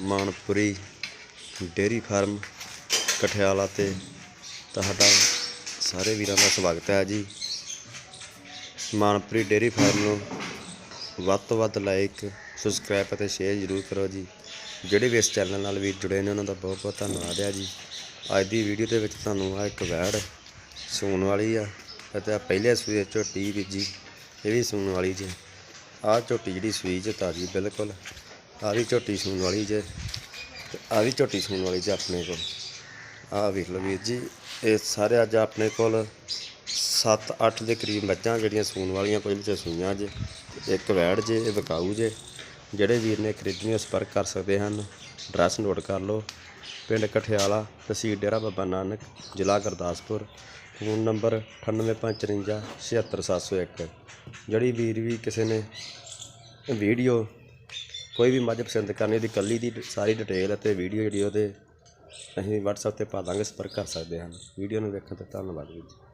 ਮਾਨਪੁਰੀ dairy farm, Kathiala ਤੇ ਤੁਹਾਡਾ ਸਾਰੇ ਵੀਰਾਂ ਦਾ ਸਵਾਗਤ ਹੈ ਜੀ। ਮਾਨਪੁਰੀ ਡੇਅਰੀ ਫਾਰਮ ਨੂੰ ਵੱਧ ਤੋਂ ਵੱਧ ਲਾਈਕ ਸਬਸਕ੍ਰਾਈਬ ਅਤੇ ਸ਼ੇਅਰ ਜ਼ਰੂਰ ਕਰੋ ਜੀ। ਜਿਹੜੇ ਵੀ ਇਸ ਚੈਨਲ ਨਾਲ ਵੀ ਜੁੜੇ ਨੇ, ਉਹਨਾਂ ਦਾ ਬਹੁਤ ਬਹੁਤ ਧੰਨਵਾਦ ਹੈ ਜੀ। ਅੱਜ ਦੀ ਵੀਡੀਓ ਦੇ ਵਿੱਚ ਤੁਹਾਨੂੰ ਆ ਇੱਕ ਵੈੜ ਸੂਣ ਵਾਲੀ ਆ ਅਤੇ ਆ ਪਹਿਲੇ ਸੂਏ ਝੋਟੀ ਵੀ ਜੀ ਇਹ ਵੀ ਸੂਣ ਵਾਲੀ ਜੀ। ਆਹ ਝੋਟੀ ਜਿਹੜੀ ਸੂਈ ਚ ਤਾਜੀ ਬਿਲਕੁਲ। ਆ ਵੀ ਝੋਟੀ ਸੂਣ ਵਾਲੀ ਜੇ। ਤੇ ਆ ਵੀ ਝੋਟੀ ਸੂਣ ਵਾਲੀ ਜੇ ਆਪਣੇ ਕੋਲ। ਆਹ ਵੇਖ ਲਓ ਵੀਰ ਜੀ, ਇਹ ਸਾਰੇ ਅੱਜ ਆਪਣੇ ਕੋਲ 7-8 ਦੇ ਕਰੀਬ ਮੱਝਾਂ ਜਿਹੜੀਆਂ ਸੂਣ ਵਾਲੀਆਂ ਕੋਈ ਚ ਸੂਈਆਂ ਜੇ। ਇੱਕ ਵੈੜ ਜੇ, ਇਹ ਵਿਕਾਊ ਜੇ। ਜਿਹੜੇ ਵੀਰ ਨੇ ਖਰੀਦਣੀ ਸੰਪਰਕ ਕਰ ਸਕਦੇ ਹਨ ਐਡਰੈਸ ਨੋਟ ਕਰ ਲਓ। ਪਿੰਡ ਕਠਿਆਲਾ, ਤਹਿਸੀਲ ਡੇਰਾ ਬਾਬਾ ਨਾਨਕ, ਜ਼ਿਲ੍ਹਾ ਗੁਰਦਾਸਪੁਰ। ਫੋਨ ਨੰਬਰ 9854 76701 ਜਿਹੜੀ ਵੀਰ ਵੀ ਕਿਸੇ ਨੇ ਵੀਡੀਓ ਕੋਈ ਵੀ ਮੱਝ ਪਸੰਦ ਕਰਨੀ ਉਹਦੀ ਕੱਲੀ ਦੀ ਸਾਰੀ ਡਿਟੇਲ ਅਤੇ ਵੀਡੀਓ ਜਿਹੜੀ ਉਹਦੇ ਅਸੀਂ WhatsApp ਤੇ ਪਾ ਦਾਂਗੇ ਸੰਪਰਕ ਕਰ ਸਕਦੇ ਹਨ ਵੀਡੀਓ ਨੂੰ ਵੇਖਣ ਤੇ ਧੰਨਵਾਦ ਵੀਰ ਜੀ।